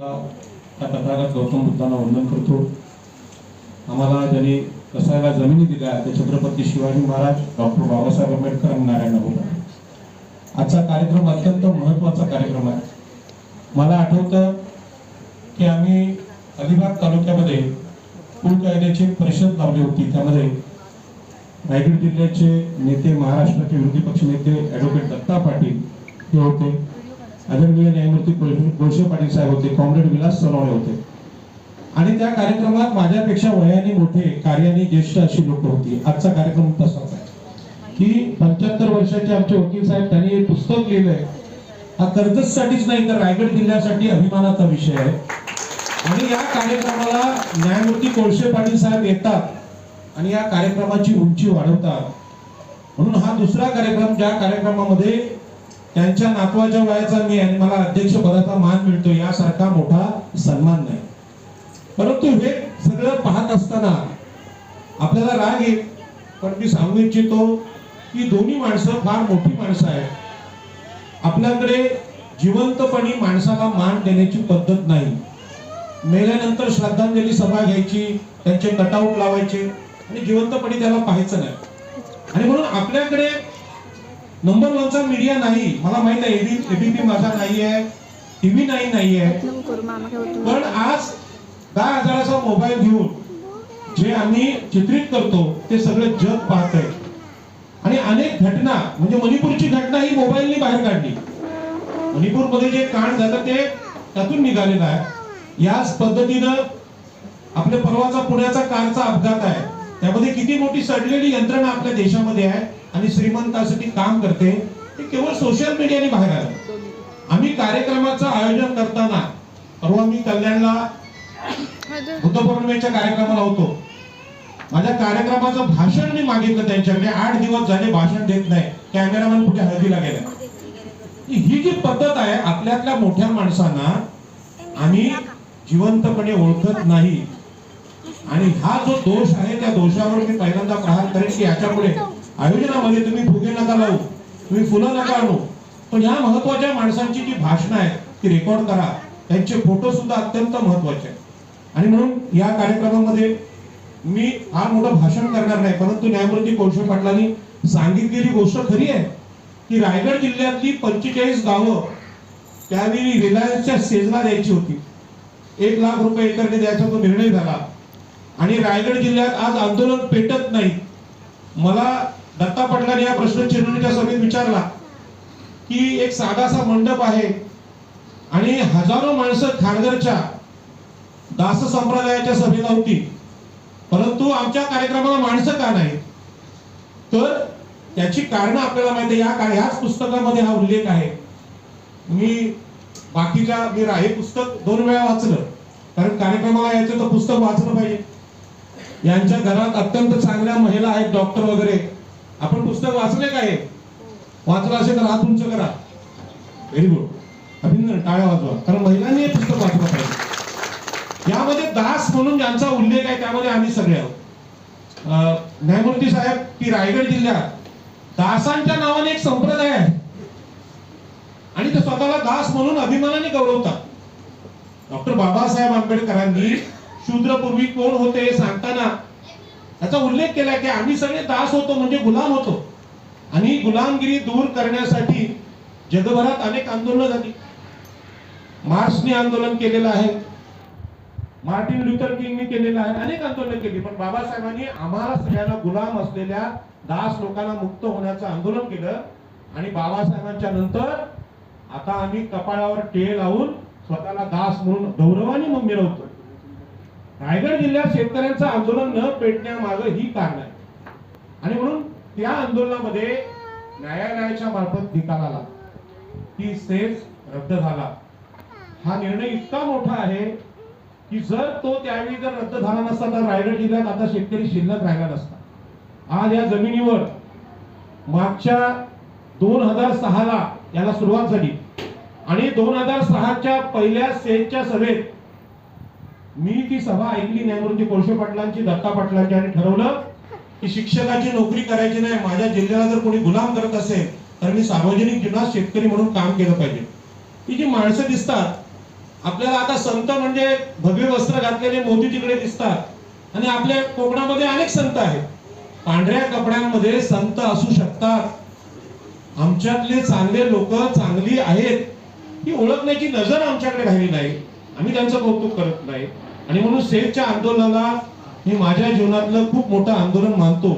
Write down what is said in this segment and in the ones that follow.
त्या तथागत गौतम बुद्धांना वंदन करतो. आम्हाला ज्यांनी कसायला जमिनी दिल्या ते छत्रपती शिवाजी महाराज डॉक्टर बाबासाहेब आंबेडकर आणि नारायण भाऊ आजचा कार्यक्रम अत्यंत महत्त्वाचा कार्यक्रम आहे. मला आठवतं की आम्ही अलिबाग तालुक्यामध्ये कुल कायद्याची परिषद लावली होती. त्यामध्ये रायगड जिल्ह्याचे नेते महाराष्ट्राचे विरोधी पक्ष नेते ऍडव्होकेट दत्ता पाटील हे होते. आदरणीय न्यायमूर्ती कोळशे पाटील साहेब होते कॉम्रेड विलास सोनवणे होते. आणि त्या कार्यक्रमात माझ्यापेक्षा वयाने मोठे कार्याने ज्येष्ठ अशी लोक होती. आजचा कार्यक्रम तसाच आहे. की पंच्याहत्तर वर्षाचे आमचे वकील साहेब त्यांनी एक पुस्तक लिहिलंय. हा कर्जतसाठीच नाही तर रायगड जिल्ह्यासाठी अभिमानाचा विषय आहे. आणि या कार्यक्रमाला न्यायमूर्ती कोळशे पाटील साहेब येतात आणि या कार्यक्रमाची उंची वाढवतात. म्हणून हा दुसरा कार्यक्रम ज्या कार्यक्रमामध्ये त्यांच्या नातवाच्या वयाचा मी आणि मला अध्यक्ष पदाचा मान मिळतो यासारखा मोठा सन्मान नाही. परंतु हे सगळं पाहत असताना आपल्याला राग येईल. पण मी सांगू इच्छितो की दोन्ही माणसं फार मोठी माणसं आहेत. आपल्याकडे जिवंतपणी माणसाला मान देण्याची पद्धत नाही. मेल्यानंतर श्रद्धांजली सभा घ्यायची त्यांचे कटआउट लावायचे आणि जिवंतपणी त्याला पाहायचं नाही. आणि म्हणून आपल्याकडे नंबर वनचा मीडिया नाही. मला माहीत आहे एबीपी माझा नाही आहे टीव्ही नाही नाही आहे पण आज दहा हजाराचा मोबाईल घेऊन जे आम्ही चित्रित करतो ते सगळं जग पाहत आहे आणि अनेक घटना म्हणजे मणिपूरची घटना ही मोबाईलनी बाहेर काढली. मणिपूरमध्ये जे कांड झालं ते त्यातून निघालेलं आहे. याच पद्धतीनं आपल्या परवाचा पुण्याचा कारचा अपघात आहे. त्यामध्ये किती मोठी सडलेली यंत्रणा आपल्या देशामध्ये आहे आणि श्रीमंतासाठी काम करते ते केवळ सोशल मीडियाने बाहेर आलं. आम्ही कार्यक्रमाचं आयोजन करताना परवा मी कल्याणला बुद्ध पौर्णिमेच्या कार्यक्रमाला होतो. माझ्या कार्यक्रमाचं भाषण मी मागितलं त्यांच्याकडे. आठ दिवस झाले भाषण देत नाही. कॅमेरामॅन कुठे हळदीला गेला ही जी पद्धत आहे आपल्यातल्या मोठ्या माणसांना आम्ही जिवंतपणे ओळखत नाही. आणि हा जो दोष आहे त्या दोषावर मी पहिल्यांदा प्रहार करेन की याच्यापुढे आयोजनामध्ये तुम्ही फुगे नका लावू तुम्ही फुलं नका आणू. पण ह्या महत्त्वाच्या माणसांची जी भाषणं आहेत ती रेकॉर्ड करा. त्यांचे फोटो सुद्धा अत्यंत महत्त्वाचे आहेत. आणि म्हणून या कार्यक्रमामध्ये मी फार मोठं भाषण करणार नाही परंतु न्यायमूर्ती कोळशे पाटलांनी सांगितलेली गोष्ट खरी आहे की रायगड जिल्ह्यातली पंचेचाळीस गावं त्यावेळी रिलायन्सच्या सेजला द्यायची होती. एक लाख रुपये एकरने द्यायचा तो निर्णय झाला. आणि रायगड जिल्ह्यात आज आंदोलन पेटत नाही. मला दत्ता पाटलांनी या प्रश्न चिरवणीच्या सभेत विचारला की एक साधासा मंडप आहे आणि हजारो माणसं खारघरच्या दास संप्रदायाच्या सभेला होती. परंतु आमच्या कार्यक्रमाला माणसं का नाही तर त्याची कारण आपल्याला माहिती आहे. या का- ह्याच पुस्तकामध्ये हा उल्लेख आहे. मी बाकीच्या मी हे पुस्तक दोन वेळा वाचलं. कारण कार्यक्रमाला यायचं तर पुस्तक वाचलं पाहिजे. यांच्या घरात अत्यंत चांगल्या महिला आहेत डॉक्टर वगैरे. आपण पुस्तक वाचले काय वाचलं असेल तर हात उंच करा. व्हेरी गुड अभिनंदन. टाळ्या वाजवा. कारण महिलांनी हे पुस्तक वाचलं पाहिजे. यामध्ये दास म्हणून ज्यांचा उल्लेख आहे त्यामध्ये आम्ही सगळे आहोत. अं, न्यायमूर्ती साहेब की रायगड जिल्ह्यात. दासांच्या नावाने एक संप्रदाय आहे. आणि ते स्वतःला दास म्हणून अभिमानाने गौरवतात. डॉक्टर बाबासाहेब आंबेडकरांनी शूद्रपूर्वी कोण होते हे सांगताना याचा उल्लेख केला की आम्ही सगळे दास होतो म्हणजे गुलाम होतो. आणि गुलामगिरी दूर करण्यासाठी जगभरात अनेक आंदोलनं झाली. मार्क्सने आंदोलन केलेलं आहे. मार्टिन लुथर किंगने केलेलं आहे. अनेक आंदोलन केली. पण बाबासाहेबांनी आम्हाला सगळ्यांना गुलाम असलेल्या दास लोकांना मुक्त होण्याचं आंदोलन केलं. आणि बाबासाहेबांच्या नंतर आता आम्ही कपाळावर टेळ लावून स्वतःला दास म्हणून गौरवाने मग मिळवतो रायगड जिल्ह्यात शेतकऱ्यांचं आंदोलन न पेटण्यामागं ही कारण आहे. आणि म्हणून त्या आंदोलनामध्ये न्यायालयाच्या मार्फत निकाल आला. की सेज रद्द झाला. हा निर्णय इतका मोठा आहे की जर तो त्यावेळी जर रद्द झाला नसता तर रायगड जिल्ह्यात आता शेतकरी शिल्लक राहिला नसता. आज या जमिनीवर मागच्या दोन हजार सहाला याला सुरुवात झाली. आणि दोन हजार सहाच्या पहिल्या सेजच्या सभेत मी ती सभा ऐकली न्यायमूर्ती कोळशे पाटलांची दत्ता पाटलांची आणि ठरवलं की शिक्षकाची नोकरी करायची नाही. माझ्या जिल्ह्याला जर कोणी गुलाम करत असेल तर मी सार्वजनिक जीवनात शेतकरी म्हणून काम केलं पाहिजे. ही जी माणसं दिसतात आपल्याला आता संत म्हणजे भगवे वस्त्र घातलेले मोदी तिकडे दिसतात. आणि आपल्या कोकणामध्ये अनेक संत आहेत. पांढऱ्या कपड्यांमध्ये संत असू शकतात. आमच्यातले चांगले लोक चांगली आहेत. ही ओळखण्याची नजर आमच्याकडे राहिली नाही. आम्ही त्यांचं कौतुक करत नाही. आणि म्हणून सेफच्या आंदोलनाला मी माझ्या जीवनातलं खूप मोठं आंदोलन मानतो.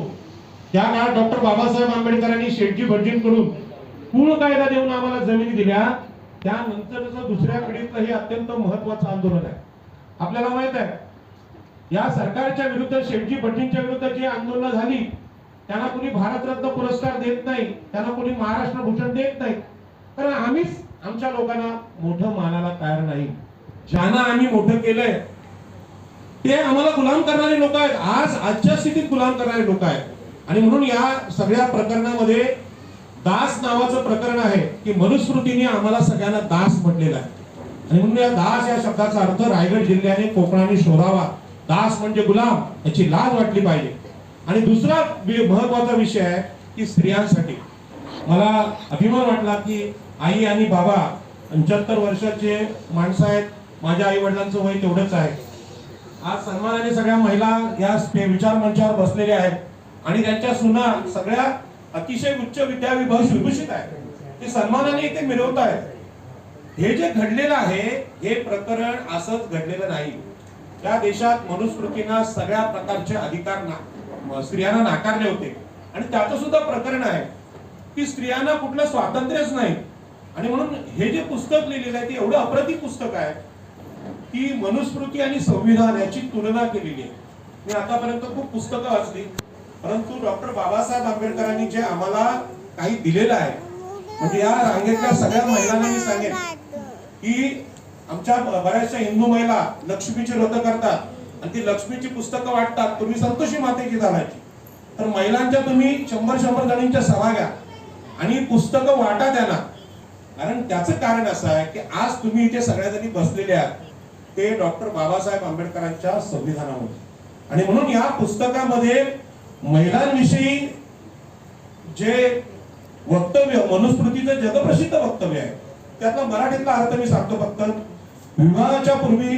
त्या काळात डॉक्टर बाबासाहेब आंबेडकरांनी शेटजी भटजींकडून कुळ कायदा देऊन आम्हाला जमिनी दिल्या. त्यानंतरचं दुसऱ्या पिढीचं हे अत्यंत महत्वाचं आंदोलन आहे. आपल्याला माहीत आहे या सरकारच्या विरुद्ध शेटजी भटजींच्या विरुद्ध जी आंदोलनं झाली त्यांना कोणी भारतरत्न पुरस्कार देत नाही त्यांना कोणी महाराष्ट्र भूषण देत नाही. कारण आम्हीच आमच्या लोकांना मोठं मानायला तयार नाही. ज्यांना आम्ही मोठं केलंय ते आम्हाला गुलाम करणारे लोक आहेत. आज आजच्या स्थितीत गुलाम करणारे लोक आहेत. आणि म्हणून या सगळ्या प्रकरणामध्ये दास नावाचं प्रकरण आहे की मनुस्मृतीने आम्हाला सगळ्यांना दास म्हटलेला आहे. आणि म्हणून या दास या शब्दाचा अर्थ रायगड जिल्ह्याने कोकणाने शोधावा. दास म्हणजे गुलाम याची लाज वाटली पाहिजे. आणि दुसरा महत्त्वाचा विषय आहे की स्त्रियांसाठी. मला अभिमान वाटला की आई आणि बाबा पंच्याहत्तर वर्षाचे माणसं आहेत. माझ्या आई वडिलांचं वय तेवढंच आहे. आज सन्मानाने सगळ्या महिला या विचार मंचावर बसलेल्या आहेत. आणि त्यांच्या सुना सगळ्या अतिशय उच्च विद्या विभाग विभूषित आहेत. ते सन्मानाने इथे मिळवत आहेत. हे जे घडलेलं आहे हे प्रकरण असंच घडलेलं नाही. त्या देशात मनुस्मृतींना सगळ्या प्रकारचे अधिकार ना स्त्रियांना नाकारले होते. आणि त्याचं सुद्धा प्रकरण आहे. की स्त्रियांना कुठलं स्वातंत्र्यच नाही. आणि म्हणून हे जे पुस्तक लिहिलेलं आहे ते एवढं अप्रतिम पुस्तक आहे. की मनुस्मृती आणि संविधान याची तुलना केलेली आहे. मी आतापर्यंत खूप पुस्तकं वाचली परंतु डॉक्टर बाबासाहेब आंबेडकरांनी जे आम्हाला काही दिलेलं आहे म्हणजे या रांगेतल्या सगळ्या महिलांना मी सांगेन की आमच्या बऱ्याचशा हिंदू महिला लक्ष्मीची व्रत करतात आणि ती लक्ष्मीची पुस्तकं वाटतात तुम्ही संतोषी मातेची झाडाची तर महिलांच्या तुम्ही शंभर शंभर जणींच्या सभा घ्या आणि पुस्तकं वाटा त्यांना. कारण त्याचं कारण असं आहे की आज तुम्ही इथे सगळ्या जणी बसलेले आहात. ते डॉक्टर बाबासाहेब आंबेडकरांच्या संविधानामध्ये. आणि म्हणून या पुस्तकामध्ये महिलांविषयी जे वक्तव्य मनुस्मृतीचं जगप्रसिद्ध वक्तव्य आहे त्यातला मराठीतला अर्थ मी सांगतो फक्त. विवाहाच्या पूर्वी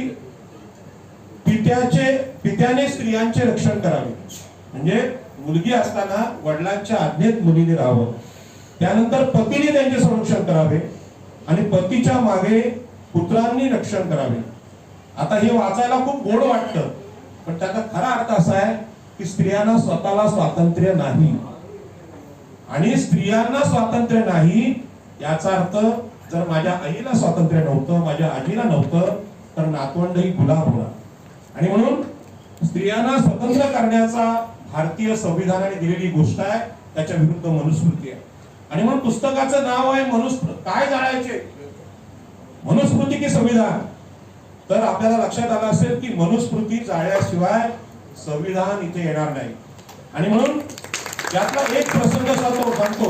पित्याचे पित्याने स्त्रियांचे रक्षण करावे. म्हणजे मुलगी असताना वडिलांच्या आज्ञेत मुलीने राहावं. त्यानंतर पतीने त्यांचे संरक्षण करावे. आणि पतीच्या मागे पुत्रांनी रक्षण करावे. आता हे वाचायला खूप गोड वाटतं. पण त्याचा खरा अर्थ असा आहे की स्त्रियांना स्वतःला स्वातंत्र्य नाही. आणि स्त्रियांना स्वातंत्र्य नाही याचा अर्थ जर माझ्या आईला स्वातंत्र्य नव्हतं माझ्या आजीला नव्हतं तर नातवंडही गुलाब होणार. आणि म्हणून स्त्रियांना स्वतंत्र करण्याचा भारतीय संविधानाने दिलेली गोष्ट आहे त्याच्या विरुद्ध मनुस्मृती आहे. आणि म्हणून पुस्तकाचं नाव आहे मनुस्मृ काय जाणायचे? मनुस्मृती की संविधान? तर आपल्याला लक्षात आलं असेल की मनुस्मृती जाळल्याशिवाय संविधान इथे येणार नाही. आणि म्हणून यातला एक प्रसंग तो सांगतो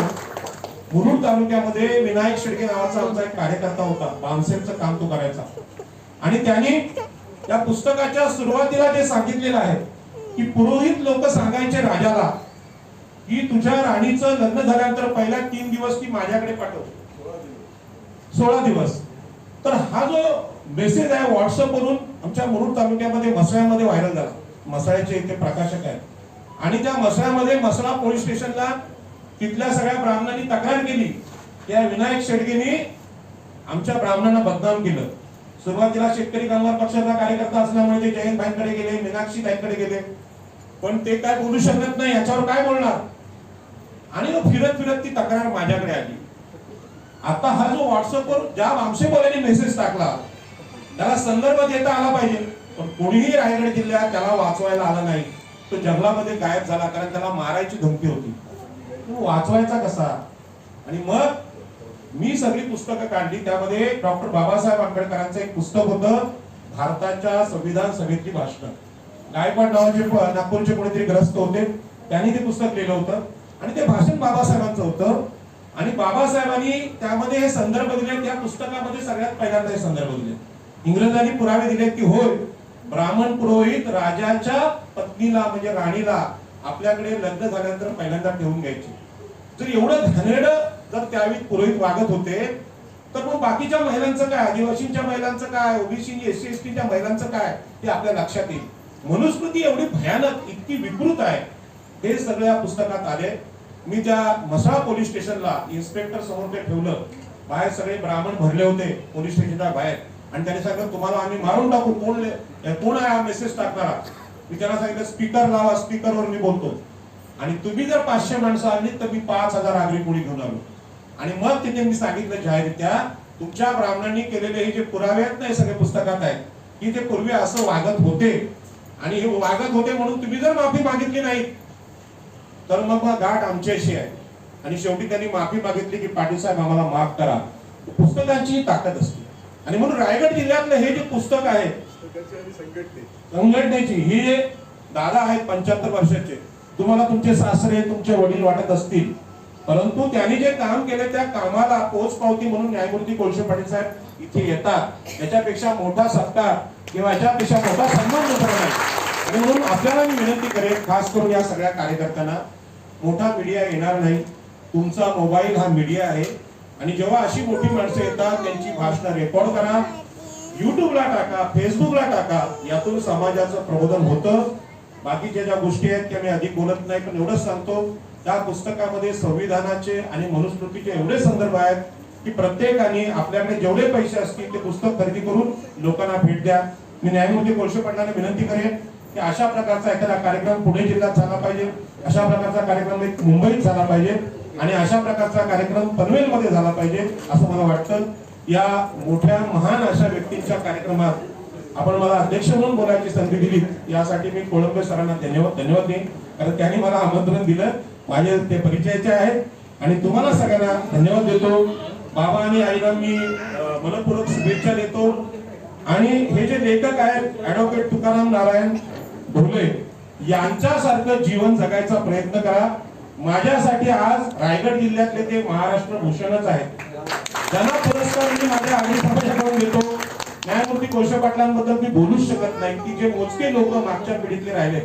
मुरुड तालुक्यामध्ये विनायक शेडगे नावाचा आमचा एक कार्यकर्ता होता. बामसेमचं काम तो करायचा. आणि त्यांनी त्या पुस्तकाच्या सुरुवातीला जे सांगितलेलं आहे की पुरोहित लोक सांगायचे राजाला की तुझ्या राणीचं लग्न झाल्यानंतर पहिल्या तीन दिवस ती माझ्याकडे पाठव. सोळा दिवस. तर हा जो मेसेज आहे व्हॉट्सअपवरून आमच्या मुरुड तालुक्यामध्ये मसळ्यामध्ये व्हायरल झाला. मसळ्याचे इथे प्रकाशक आहेत. आणि त्या मसळ्यामध्ये मसळा पोलीस स्टेशनला तिथल्या सगळ्या ब्राह्मणांनी तक्रार केली त्या या विनायक शेडगेने आमच्या ब्राह्मणांना बदनाम केलं. सुरुवातीला शेतकरी कामगार पक्षाचा कार्यकर्ता असल्यामुळे ते जयंत भाईंकडे गेले मीनाक्षी ताईंकडे गेले. पण ते काय बोलू शकत नाही याच्यावर काय बोलणार? आणि फिरत फिरत ती तक्रार माझ्याकडे आली. आता हा जो व्हॉट्सअपवर ज्या आमचे मेसेज टाकला त्याला संदर्भ देता आला पाहिजे. पण कोणीही रायगड जिल्ह्यात त्याला वाचवायला आला नाही. तो जंगलामध्ये गायब झाला कारण त्याला मारायची धमकी होती. तो वाचवायचा कसा? आणि मग मी सगळी पुस्तकं काढली. त्यामध्ये डॉक्टर बाबासाहेब आंबेडकरांचं एक पुस्तक होतं भारताच्या संविधान सभेतली भाषण. गायकवाड नावाचे नागपूरचे कोणीतरी ग्रस्त होते. त्यांनी ते पुस्तक लिहिलं होतं. आणि ते भाषण बाबासाहेबांचं होतं. आणि बाबासाहेबांनी त्यामध्ये हे संदर्भ दिले त्या पुस्तकामध्ये सगळ्यात पहिल्यांदा हे संदर्भ दिले इंग्रजांनी पुरावे दिले की होय ब्राह्मण पुरोहित राजाच्या पत्नीला म्हणजे राणीला आपल्याकडे लग्न झाल्यानंतर पहिल्यांदा ठेवून घ्यायचे. जर एवढं धनेड जर त्यावेळी पुरोहित वागत होते तर मग बाकीच्या महिलांचं काय? आदिवासींच्या महिलांचं काय? ओबीसी एस सी एस टीच्या महिलांचं काय? ते आपल्या लक्षात येईल. मनुस्मृती एवढी भयानक इतकी विकृत आहे. हे सगळं या पुस्तकात आले मी त्या म्हसळा पोलीस स्टेशनला इन्स्पेक्टर समोर ते ठेवलं बाहेर सगळे ब्राह्मण भरले होते पोलीस स्टेशनच्या बाहेर. आणि त्याने सांगितलं तुम्हाला आम्ही मारून टाकू कोण कोण आहे हा मेसेज टाकणारा? मी त्यांना सांगितलं स्पीकर लावा स्पीकरवर मी बोलतो. आणि तुम्ही जर पाचशे माणसं आणली तर मी पाच हजार आगरी कोणी घेऊन आलो. आणि मग तिथे मी सांगितलं जाहीरित्या तुमच्या ब्राह्मणांनी केलेले हे जे पुरावे आहेत ना हे सगळे पुस्तकात आहेत की ते पूर्वी असं वागत होते. आणि हे वागत होते म्हणून तुम्ही जर माफी मागितली नाही तर मग मग गाठ आमच्याशी आहे. आणि शेवटी त्यांनी माफी मागितली की पाटील साहेब आम्हाला माफ करा. पुस्तकांची ताकद असते. आणि म्हणून रायगड जिल्ह्यातलं हे जे पुस्तक आहे संघटनेची ही जे दादा आहेत पंच्याहत्तर वर्षाचे तुम्हाला तुमचे सासरे तुमचे वडील वाटत असतील. परंतु त्यांनी जे काम केले त्या कामाला पोच पावती म्हणून न्यायमूर्ती कोळशे पाटील साहेब इथे येतात. याच्यापेक्षा मोठा सत्कार किंवा याच्यापेक्षा मोठा सन्मान दुसरा नाही. म्हणून आपल्याला मी विनंती करेन खास करून या सगळ्या कार्यकर्त्यांना मोठा मीडिया येणार नाही. तुमचा मोबाईल हा मीडिया आहे. आणि जेव्हा अशी मोठी माणसं येतात त्यांची भाषणं रेकॉर्ड करा. युट्यूबला टाका फेसबुकला टाका. यातून समाजाचं प्रबोधन होतं. बाकीच्या ज्या गोष्टी आहेत त्या मी अधिक बोलत नाही पण एवढंच सांगतो. त्या पुस्तकामध्ये संविधानाचे आणि मनुस्मृतीचे एवढे संदर्भ आहेत की प्रत्येकाने आपल्याकडे जेवढे पैसे असतील ते पुस्तक खरेदी करून लोकांना भेट द्या. मी न्यायमूर्ती कोळशे पाटलांना विनंती करेन की अशा प्रकारचा एखादा कार्यक्रम पुणे जिल्ह्यात झाला पाहिजे अशा प्रकारचा कार्यक्रम एक मुंबईत झाला पाहिजे आणि अशा प्रकारचा कार्यक्रम पनवेलमध्ये झाला पाहिजे असं मला वाटतं. या मोठ्या महान अशा व्यक्तींच्या कार्यक्रमात आपण मला अध्यक्ष म्हणून बोलायची संधी दिली यासाठी मी कोळंबे सरांना धन्यवाद धन्यवाद देईन. कारण त्यांनी मला आमंत्रण दिलं माझे ते परिचयाचे आहेत. आणि तुम्हाला सगळ्यांना धन्यवाद देतो. बाबा आणि आईला मी मनपूर्वक शुभेच्छा देतो. आणि हे जे लेखक आहेत ऍडव्होकेट तुकाराम नारायण ढोले यांच्यासारखं जीवन जगायचा प्रयत्न करा. माझ्यासाठी आज रायगड जिल्ह्यातले ते महाराष्ट्र भूषणच आहेत. त्यांना पुरस्कार मी माझ्या आधी देतो. न्यायमूर्ती कोळशे पाटलांबद्दल मी बोलूच शकत नाही. की जे मोजके लोक मागच्या पिढीतले राहिले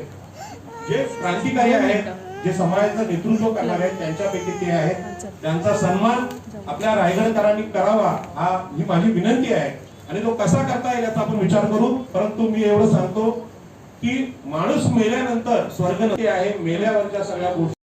जे क्रांतिकारी आहेत जे समाजाचं नेतृत्व करणार आहेत त्यांच्यापैकी ते आहेत. त्यांचा सन्मान आपल्या रायगडकरांनी करावा हा ही माझी विनंती आहे. आणि तो कसा करता येईल याचा आपण विचार करू. परंतु मी एवढं सांगतो की माणूस मेल्यानंतर स्वर्ग आहे मेल्यावरच्या सगळ्या गोष्टी